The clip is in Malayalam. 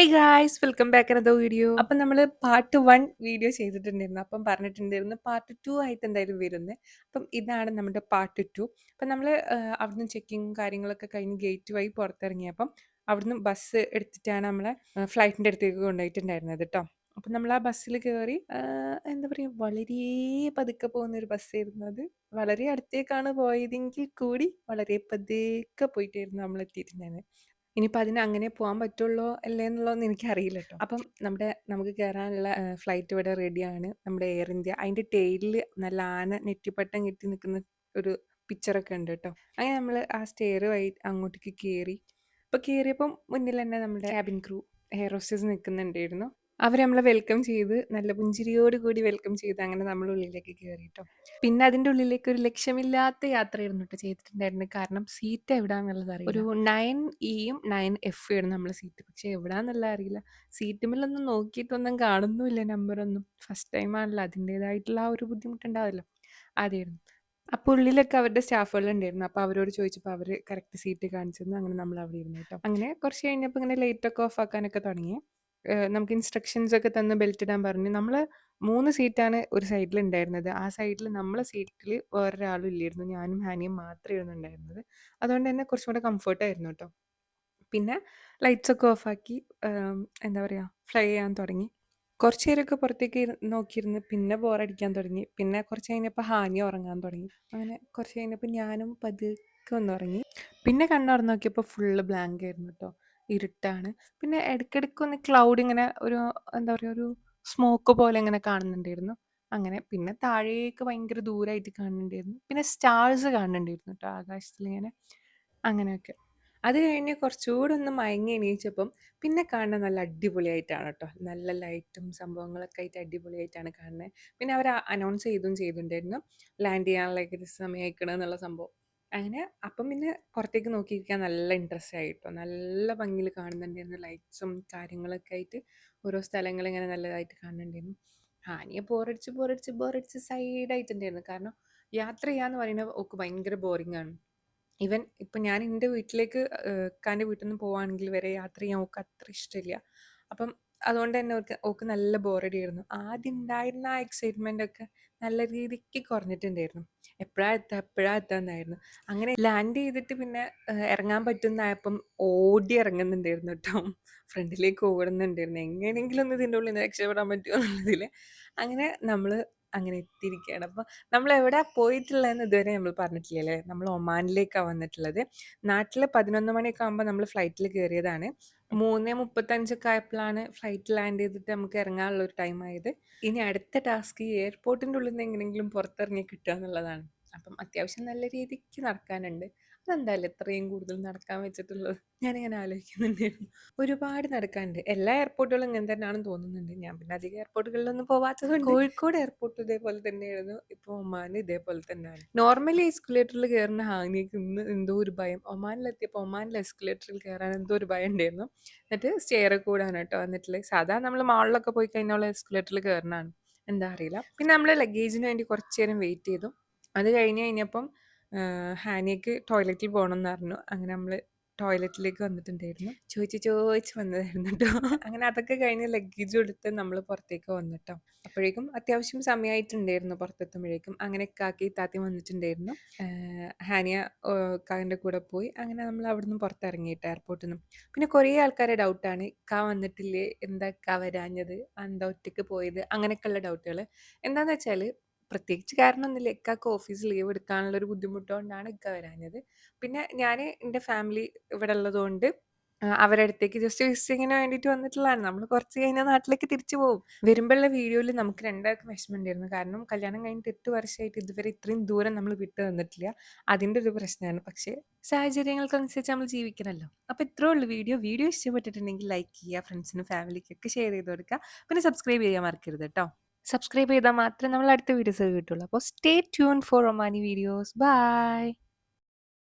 Hey guys welcome back another video അപ്പം നമ്മൾ പാർട്ട് വൺ വീഡിയോ ചെയ്തിട്ടുണ്ടായിരുന്നു. അപ്പം പറഞ്ഞിട്ടുണ്ടായിരുന്നു പാർട്ട് ടു ആയിട്ട് എന്തായാലും വരുന്നത് അപ്പം ഇതാണ് നമ്മുടെ പാർട്ട് ടു അപ്പം നമ്മൾ അവിടുന്ന് ചെക്കിങ് കാര്യങ്ങളൊക്കെ കഴിഞ്ഞ് ഗേറ്റ് വഴി പുറത്തിറങ്ങിയപ്പം അവിടുന്ന് ബസ് എടുത്തിട്ടാണ് നമ്മളെ ഫ്ലൈറ്റിന്റെ അടുത്തേക്ക് കൊണ്ടുപോയിട്ടുണ്ടായിരുന്നത് കേട്ടോ അപ്പം നമ്മൾ ആ ബസ്സിൽ കയറി എന്താ പറയുക വളരെ പതുക്കെ പോകുന്ന ഒരു ബസ്സായിരുന്നു അത്. വളരെ അടുത്തേക്കാണ് പോയതെങ്കിൽ കൂടി വളരെ പതുക്കെ പോയിട്ടായിരുന്നു നമ്മൾ എത്തിയിട്ടുണ്ടായിരുന്നത് ഇനിയിപ്പോൾ അതിന് അങ്ങനെ പോകാൻ പറ്റുള്ളോ അല്ലേ എന്നുള്ളതൊന്നും എനിക്കറിയില്ല കേട്ടോ അപ്പം നമ്മുടെ നമുക്ക് കയറാനുള്ള ഫ്ലൈറ്റ് ഇവിടെ റെഡിയാണ്. നമ്മുടെ എയർ ഇന്ത്യ. അതിന്റെ ടെയിലിൽ നല്ല ആന നെറ്റിപ്പട്ടം കെട്ടി നിൽക്കുന്ന ഒരു പിക്ചറൊക്കെ ഉണ്ട് കേട്ടോ അങ്ങനെ നമ്മൾ ആ സ്റ്റെയർ വൈ അങ്ങോട്ടേക്ക് കയറി അപ്പോൾ കയറിയപ്പം മുന്നിൽ തന്നെ നമ്മുടെ ക്യാബിൻ ക്രൂ. എയർ ഹോസ്റ്റേഴ്സ് നിൽക്കുന്നുണ്ടായിരുന്നു. അവർ നമ്മളെ വെൽക്കം ചെയ്ത് നല്ല പുഞ്ചിരിയോട് കൂടി വെൽക്കം ചെയ്ത് അങ്ങനെ നമ്മൾ ഉള്ളിലേക്ക് കയറി ട്ടോ. പിന്നെ അതിന്റെ ഉള്ളിലേക്ക് ഒരു ലക്ഷ്യമില്ലാത്ത യാത്രയായിരുന്നു കേട്ടോ ചെയ്തിട്ടുണ്ടായിരുന്നത്. കാരണം സീറ്റ് എവിടാന്നുള്ളത് അറിയില്ല. ഒരു 9ഇയും 9എഫും നമ്മളെ സീറ്റ്. പക്ഷെ എവിടാന്നുള്ള അറിയില്ല. സീറ്റുമ്മലൊന്നും നോക്കിയിട്ടൊന്നും കാണുന്നുമില്ല നമ്പറൊന്നും. ഫസ്റ്റ് ടൈം ആണല്ലോ അതിന്റേതായിട്ടുള്ള ആ ഒരു ബുദ്ധിമുട്ടുണ്ടാവില്ല അതായിരുന്നു. അപ്പോൾ ഉള്ളിലൊക്കെ അവരുടെ സ്റ്റാഫുകളുണ്ടായിരുന്നു. അപ്പോൾ അവരോട് ചോദിച്ചപ്പോൾ അവർ കറക്റ്റ് സീറ്റ് കാണിച്ചു തന്നു. അങ്ങനെ നമ്മൾ അവിടെ ഇരുന്നു കേട്ടോ. അങ്ങനെ കുറച്ച് കഴിഞ്ഞപ്പോൾ ഇങ്ങനെ ലൈറ്റൊക്കെ ഓഫ് ആക്കാനൊക്കെ തുടങ്ങി. നമുക്ക് ഇൻസ്ട്രക്ഷൻസ് ഒക്കെ തന്ന് ബെൽറ്റ് ഇടാൻ പറഞ്ഞു. നമ്മൾ മൂന്ന് സീറ്റാണ് ഒരു സൈഡിൽ ഉണ്ടായിരുന്നത്. ആ സൈഡിൽ നമ്മളെ സീറ്റിൽ വേറൊരാളും ഇല്ലായിരുന്നു. ഞാനും ഹാനിയും മാത്രമായിരുന്നു ഉണ്ടായിരുന്നത്. അതുകൊണ്ട് തന്നെ കുറച്ചും കൂടെ ആയിരുന്നു കേട്ടോ. പിന്നെ ലൈറ്റ്സ് ഒക്കെ ഓഫാക്കി എന്താ പറയുക ഫ്ലൈ ചെയ്യാൻ തുടങ്ങി. കുറച്ച് നേരമൊക്കെ പുറത്തേക്ക് നോക്കിയിരുന്ന് പിന്നെ ബോറടിക്കാൻ തുടങ്ങി. പിന്നെ കുറച്ച് കഴിഞ്ഞപ്പോൾ ഹാനി ഉറങ്ങാൻ തുടങ്ങി. അങ്ങനെ കുറച്ച് കഴിഞ്ഞപ്പോൾ ഞാനും പതുക്കെ ഒന്ന് ഉറങ്ങി. പിന്നെ കണ്ണ് തുറന്ന് നോക്കിയപ്പോൾ ഫുള്ള് ബ്ലാങ്ക് ആയിരുന്നു കേട്ടോ. ഇരുട്ടാണ്. പിന്നെ ഇടയ്ക്കിടയ്ക്ക് ഒന്ന് ക്ലൗഡ് ഇങ്ങനെ ഒരു എന്താ പറയുക ഒരു സ്മോക്ക് പോലെ ഇങ്ങനെ കാണുന്നുണ്ടായിരുന്നു. അങ്ങനെ പിന്നെ താഴേക്ക് ഭയങ്കര ദൂരമായിട്ട് കാണുന്നുണ്ടായിരുന്നു. പിന്നെ സ്റ്റാർസ് കാണുന്നുണ്ടായിരുന്നു കേട്ടോ ആകാശത്തിൽ ഇങ്ങനെ അങ്ങനെയൊക്കെ. അത് കഴിഞ്ഞ് കുറച്ചുകൂടെ ഒന്ന് മയങ്ങി എണീച്ചപ്പം പിന്നെ കാണുന്നത് നല്ല അടിപൊളിയായിട്ടാണ് കേട്ടോ. നല്ല ലൈറ്റും സംഭവങ്ങളൊക്കെ ആയിട്ട് അടിപൊളിയായിട്ടാണ് കാണുന്നത്. പിന്നെ അവർ അനൗൺസ് ചെയ്തും ചെയ്തിട്ടുണ്ടായിരുന്നു. ലാൻഡ് ചെയ്യാനുള്ള സമയമായിക്കണ് എന്നുള്ള സംഭവം. അങ്ങനെ അപ്പം പിന്നെ പുറത്തേക്ക് നോക്കിയിരിക്കാൻ നല്ല ഇൻട്രസ്റ്റ് ആയിട്ടോ. നല്ല ഭംഗിയിൽ കാണുന്നുണ്ടായിരുന്നു. ലൈറ്റ്സും കാര്യങ്ങളൊക്കെ ആയിട്ട് ഓരോ സ്ഥലങ്ങൾ ഇങ്ങനെ നല്ലതായിട്ട് കാണുന്നുണ്ടായിരുന്നു. ഹാനിയെ ബോറടിച്ച്, ബോറടിച്ച്, ബോറടിച്ച് സൈഡായിട്ടുണ്ടായിരുന്നു. കാരണം യാത്ര ചെയ്യാന്ന് പറയുന്നത് ഒക്കെ ഭയങ്കര ആണ്. ഈവൻ ഇപ്പം ഞാൻ എന്റെ വീട്ടിലേക്ക് ഇക്കാന്റെ വീട്ടിൽ നിന്ന് പോവാണെങ്കിൽ വരെ യാത്ര ചെയ്യാൻ ഒക്കെ അത്ര ഇഷ്ടമില്ല. അപ്പം അതുകൊണ്ട് തന്നെ ഓക്ക് ഓക്ക് നല്ല ബോറടിയായിരുന്നു. ആദ്യം ഉണ്ടായിരുന്ന ആ എക്സൈറ്റ്മെന്റ് ഒക്കെ നല്ല രീതിക്ക് കുറഞ്ഞിട്ടുണ്ടായിരുന്നു. എപ്പോഴാ എത്തുക എപ്പോഴാ എത്തുക എന്നായിരുന്നു. അങ്ങനെ ലാൻഡ് ചെയ്തിട്ട് പിന്നെ ഇറങ്ങാൻ പറ്റുന്നായപ്പം ഓടി ഇറങ്ങുന്നുണ്ടായിരുന്നു കേട്ടോ. ഫ്രണ്ടിലേക്ക് ഓടുന്നുണ്ടായിരുന്നു. എങ്ങനെയെങ്കിലും ഒന്ന് ഇതിന്റെ ഉള്ളിൽ നിന്ന് രക്ഷപ്പെടാൻ പറ്റുമോ എന്നുള്ളതിൽ. അങ്ങനെ നമ്മൾ അങ്ങനെ എത്തിയിരിക്കുകയാണ്. അപ്പോൾ നമ്മൾ എവിടെ പോയിട്ടുള്ളതെന്ന് ഇതുവരെ നമ്മൾ പറഞ്ഞിട്ടില്ല അല്ലേ. നമ്മൾ ഒമാനിലേക്കാണ് വന്നിട്ടുള്ളത്. നാട്ടിൽ 11 മണിയൊക്കെ ആകുമ്പോൾ നമ്മൾ ഫ്ലൈറ്റിൽ കയറിയതാണ്. 3:35 മുപ്പത്തഞ്ചൊക്കെ ആയപ്പോഴാണ് ഫ്ലൈറ്റ് ലാൻഡ് ചെയ്തിട്ട് നമുക്ക് ഇറങ്ങാനുള്ള ഒരു ടൈം ആയത്. ഇനി അടുത്ത ടാസ്ക് ഈ എയർപോർട്ടിന്റെ ഉള്ളിൽ നിന്ന് എങ്ങനെയെങ്കിലും പുറത്തിറങ്ങി കിട്ടുക എന്നുള്ളതാണ്. അപ്പം അത്യാവശ്യം നല്ല രീതിക്ക് നടക്കാനുണ്ട്. അതെന്തായാലും ഇത്രയും കൂടുതൽ നടക്കാൻ വെച്ചിട്ടുള്ളത് ഞാനിങ്ങനെ ആലോചിക്കുന്നുണ്ടായിരുന്നു. ഒരുപാട് നടക്കാനുണ്ട്. എല്ലാ എയർപോർട്ടുകളും ഇങ്ങനെ തന്നെയാണെന്ന് തോന്നുന്നുണ്ട്. ഞാൻ പിന്നെ അധികം എയർപോർട്ടുകളിലൊന്നും പോവാത്തത് കോഴിക്കോട് എയർപോർട്ട് ഇതേപോലെ തന്നെയായിരുന്നു. ഇപ്പോൾ ഒമാൻ ഇതേപോലെ തന്നെയാണ്. നോർമലി എസ്കുലേറ്ററിൽ കയറുന്ന ഹാങ്ങിക്ക് ഇന്ന് എന്തോ ഒരു ഭയം. ഒമാനിലെത്തിയപ്പോൾ ഒമാനിൽ എസ്കുലേറ്ററിൽ കയറാൻ എന്തോ ഒരു ഭയം ഉണ്ടായിരുന്നു. എന്നിട്ട് സ്റ്റെയർ കൂടാണ് കേട്ടോ വന്നിട്ടുള്ളത്. സാധാരണ നമ്മൾ മാളിലൊക്കെ പോയി കഴിഞ്ഞാൽ എസ്കുലേറ്ററിൽ കയറുന്നതാണ്. എന്താ അറിയില്ല. പിന്നെ നമ്മൾ ലഗേജിന് വേണ്ടി കുറച്ച് നേരം വെയിറ്റ് ചെയ്തു. അത് കഴിഞ്ഞ് കഴിഞ്ഞപ്പം ഹാനിയക്ക് ടോയ്ലറ്റിൽ പോകണം എന്ന് പറഞ്ഞു. അങ്ങനെ നമ്മൾ ടോയ്ലറ്റിലേക്ക് വന്നിട്ടുണ്ടായിരുന്നു. ചോദിച്ച് ചോദിച്ച് വന്നതായിരുന്നു കേട്ടോ. അങ്ങനെ അതൊക്കെ കഴിഞ്ഞ് ലഗേജും എടുത്ത് നമ്മൾ പുറത്തേക്ക് വന്നിട്ടോ അപ്പോഴേക്കും അത്യാവശ്യം സമയമായിട്ടുണ്ടായിരുന്നു പുറത്തെത്തുമ്പോഴേക്കും. അങ്ങനെ കാക്കി താത്തി വന്നിട്ടുണ്ടായിരുന്നു. ഹാനിയ കാവിന്റെ കൂടെ പോയി. അങ്ങനെ നമ്മൾ അവിടുന്ന് പുറത്തിറങ്ങിയിട്ട് എയർപോർട്ടിൽ നിന്ന്. പിന്നെ കുറേ ആൾക്കാരുടെ ഡൗട്ടാണ് കാ വന്നിട്ടില്ലേ? എന്താ ഇക്ക വരാഞ്ഞത്? എന്താ ഒറ്റയ്ക്ക് പോയത്? അങ്ങനെയൊക്കെയുള്ള ഡൗട്ടുകൾ. എന്താണെന്ന് വെച്ചാൽ പ്രത്യേകിച്ച് കാരണമൊന്നുമില്ല. ഇക്കാക്ക് ഓഫീസ് ലീവ് എടുക്കാനുള്ള ഒരു ബുദ്ധിമുട്ട് കൊണ്ടാണ് ഇക്ക വരാഞ്ഞത്. പിന്നെ ഞാൻ എന്റെ ഫാമിലി ഇവിടെ ഉള്ളതുകൊണ്ട് അവരുടെ അടുത്തേക്ക് ജസ്റ്റ് വിസിറ്റിങ്ങിന് വേണ്ടിയിട്ട് വന്നിട്ടുള്ളതാണ്. നമ്മൾ കുറച്ച് കഴിഞ്ഞാൽ നാട്ടിലേക്ക് തിരിച്ചു പോകും. വരുമ്പോഴുള്ള വീഡിയോയിൽ നമുക്ക് രണ്ടാൾക്കും വിഷമമുണ്ടായിരുന്നു. കാരണം കല്യാണം കഴിഞ്ഞിട്ട് എട്ട് വർഷമായിട്ട് ഇതുവരെ ഇത്രയും ദൂരം നമ്മൾ വിട്ടു തന്നിട്ടില്ല അതിന്റെ ഒരു പ്രശ്നമാണ്. പക്ഷേ സാഹചര്യങ്ങൾക്കനുസരിച്ച് നമ്മൾ ജീവിക്കണമല്ലോ. അപ്പോൾ ഇത്രയേ ഉള്ളൂ വീഡിയോ. വീഡിയോ ഇഷ്ടപ്പെട്ടിട്ടുണ്ടെങ്കിൽ ലൈക്ക് ചെയ്യുക. ഫ്രണ്ട്സിനും ഫാമിലിക്കൊക്കെ ഷെയർ ചെയ്ത് കൊടുക്കുക. പിന്നെ സബ്സ്ക്രൈബ് ചെയ്യാൻ മറക്കരുത് കേട്ടോ. സബ്സ്ക്രൈബ് ചെയ്താൽ മാത്രമേ നമ്മൾ അടുത്ത വീഡിയോസ് കിട്ടുള്ളൂ. അപ്പോൾ സ്റ്റേ ട്യൂൺ ഫോർ ഒമാനി വീഡിയോസ്. ബൈ.